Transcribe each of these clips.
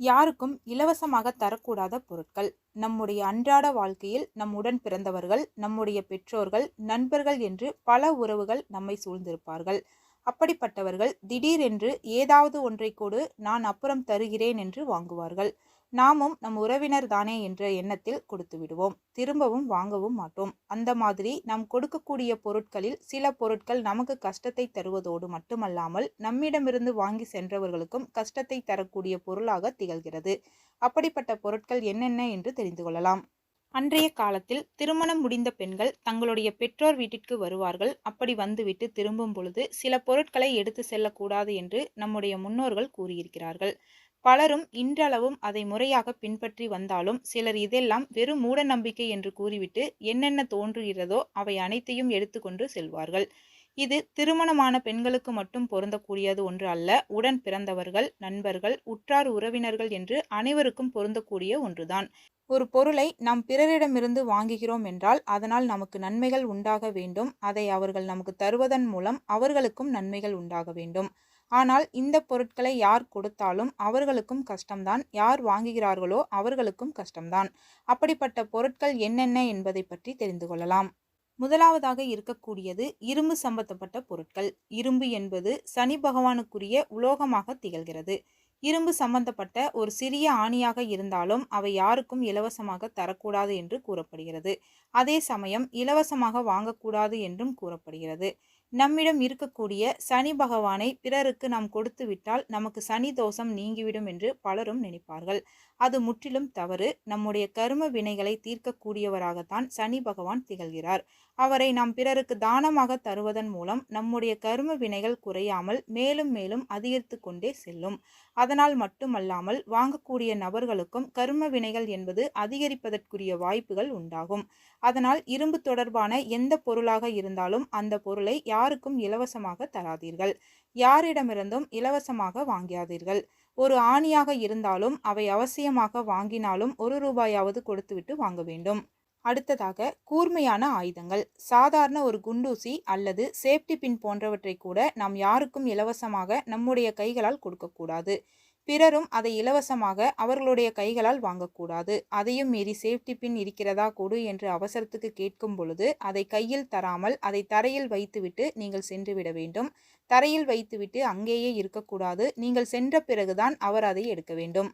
யாருக்கும் இலவசமாக தரக்கூடாத பொருட்கள். நம்முடைய அன்றாட வாழ்க்கையில் நம் உடன் பிறந்தவர்கள் நம்முடைய பெற்றோர்கள் நண்பர்கள் என்று பல உறவுகள் நம்மை சூழ்ந்திருப்பார்கள். அப்படிப்பட்டவர்கள் திடீரென்று ஏதாவது ஒன்றை கொடு நான் அப்புறம் தருகிறேன் என்று வாங்குவார்கள். நாமும் நம் உறவினர் தானே என்ற எண்ணத்தில் கொடுத்து விடுவோம். திரும்பவும் வாங்கவும் மாட்டோம். அந்த மாதிரி நாம் கொடுக்கக்கூடிய பொருட்களில் சில பொருட்கள் நமக்கு கஷ்டத்தை தருவதோடு மட்டுமல்லாமல் நம்மிடமிருந்து வாங்கி சென்றவர்களுக்கும் கஷ்டத்தை தரக்கூடிய பொருளாக திகழ்கிறது. அப்படிப்பட்ட பொருட்கள் என்னென்ன என்று தெரிந்து கொள்ளலாம். அன்றைய காலத்தில் திருமணம் முடிந்த பெண்கள் தங்களுடைய பெற்றோர் வீட்டிற்கு வருவார்கள். அப்படி வந்துவிட்டு திரும்பும் பொழுது சில பொருட்களை எடுத்து செல்லக்கூடாது என்று நம்முடைய முன்னோர்கள் கூறியிருக்கிறார்கள். பலரும் இன்றளவும் அதை முறையாக பின்பற்றி வந்தாலும் சிலர் இதெல்லாம் வெறும் மூட நம்பிக்கை என்று கூறிவிட்டு என்னென்ன தோன்றுகிறதோ அவை அனைத்தையும் எடுத்துக்கொண்டு செல்வார்கள். இது திருமணமான பெண்களுக்கு மட்டும் பொருந்தக்கூடியது ஒன்று அல்ல உடன் பிறந்தவர்கள் நண்பர்கள் உற்றார் உறவினர்கள் என்று அனைவருக்கும் பொருந்தக்கூடிய ஒன்றுதான். ஒரு பொருளை நாம் பிறரிடமிருந்து வாங்குகிறோம் என்றால் அதனால் நமக்கு நன்மைகள் உண்டாக வேண்டும். அதை அவர்கள் நமக்கு தருவதன் மூலம் அவர்களுக்கும் நன்மைகள் உண்டாக வேண்டும். ஆனால் இந்த பொருட்களை யார் கொடுத்தாலும் அவர்களுக்கும் கஷ்டம்தான். யார் வாங்குகிறார்களோ அவர்களுக்கும் கஷ்டம்தான். அப்படிப்பட்ட பொருட்கள் என்னென்ன என்பதை பற்றி தெரிந்து கொள்ளலாம். முதலாவதாக இருக்கக்கூடியது இரும்பு சம்பந்தப்பட்ட பொருட்கள். இரும்பு என்பது சனி பகவானுக்குரிய உலோகமாக திகழ்கிறது. இரும்பு சம்பந்தப்பட்ட ஒரு சிறிய ஆணியாக இருந்தாலும் அவை யாருக்கும் இலவசமாக தரக்கூடாது என்று கூறப்படுகிறது. அதே சமயம் இலவசமாக வாங்கக்கூடாது என்றும் கூறப்படுகிறது. நம்மிடம் இருக்கக்கூடிய சனி பகவானை பிறருக்கு நாம் கொடுத்துவிட்டால் நமக்கு சனி தோஷம் நீங்கிவிடும் என்று பலரும் நினைப்பார்கள். அது முற்றிலும் தவறு. நம்முடைய கரும வினைகளை தீர்க்கக்கூடியவராகத்தான் சனி பகவான் திகழ்கிறார். அவரை நாம் பிறருக்கு தானமாக தருவதன் மூலம் நம்முடைய கரும வினைகள் குறையாமல் மேலும் மேலும் அதிகரித்து கொண்டே செல்லும். அதனால் மட்டுமல்லாமல் வாங்கக்கூடிய நபர்களுக்கும் கரும வினைகள் என்பது அதிகரிப்பதற்குரிய வாய்ப்புகள் உண்டாகும். அதனால் இரும்பு தொடர்பான எந்த பொருளாக இருந்தாலும் அந்த பொருளை யாருக்கும் இலவசமாக தராதீர்கள். யாரிடமிருந்தும் இலவசமாக வாங்கியாதீர்கள் ஒரு ஆணியாக இருந்தாலும் அவை அவசியமாக வாங்கினாலும் ஒரு ரூபாயாவது கொடுத்துவிட்டு வாங்க வேண்டும். அடுத்ததாக கூர்மையான ஆயுதங்கள். சாதாரண ஒரு குண்டூசி அல்லது சேஃப்டி பின் போன்றவற்றை கூட நாம் யாருக்கும் இலவசமாக நம்முடைய கைகளால் கொடுக்கக்கூடாது பிறரும் அதை இலவசமாக அவர்களுடைய கைகளால் வாங்கக்கூடாது. அதையும் மீறி சேஃப்டி பின் இருக்கிறதா கொடு என்று அவசரத்துக்கு கேட்கும் பொழுது அதை கையில் தராமல் அதை தரையில் வைத்துவிட்டு நீங்கள் சென்றுவிட வேண்டும். தரையில் வைத்துவிட்டு அங்கேயே இருக்கக்கூடாது. நீங்கள் சென்ற பிறகுதான் அவர் அதை எடுக்க வேண்டும்.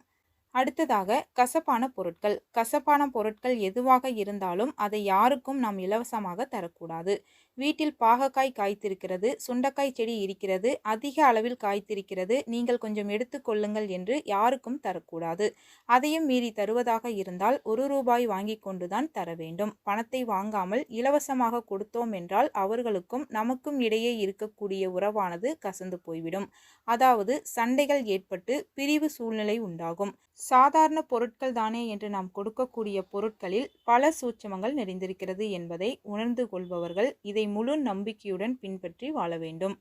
அடுத்ததாக கசப்பான பொருட்கள். கசப்பான பொருட்கள் எதுவாக இருந்தாலும் அதை யாருக்கும் நாம் இலவசமாக தரக்கூடாது. வீட்டில் பாகக்காய் காய்த்திருக்கிறது சுண்டக்காய் செடி இருக்கிறது அதிக அளவில் காய்த்திருக்கிறது நீங்கள் கொஞ்சம் எடுத்துக்கொள்ளுங்கள் என்று யாருக்கும் தரக்கூடாது. அதையும் மீறி தருவதாக இருந்தால் ஒரு ரூபாய் வாங்கி கொண்டுதான் தர வேண்டும். பணத்தை வாங்காமல் இலவசமாக கொடுத்தோம் என்றால் அவர்களுக்கும் நமக்கும் இடையே இருக்கக்கூடிய உறவானது கசந்து போய்விடும். அதாவது சண்டைகள் ஏற்பட்டு பிரிவு சூழ்நிலை உண்டாகும். சாதாரண பொருட்கள் தானே என்று நாம் கொடுக்கக்கூடிய பொருட்களில் பல சூட்சமங்கள் நிறைந்திருக்கிறது என்பதை உணர்ந்து கொள்பவர்கள் இதை முழு நம்பிக்கையுடன் பின்பற்றி வாழ வேண்டும்.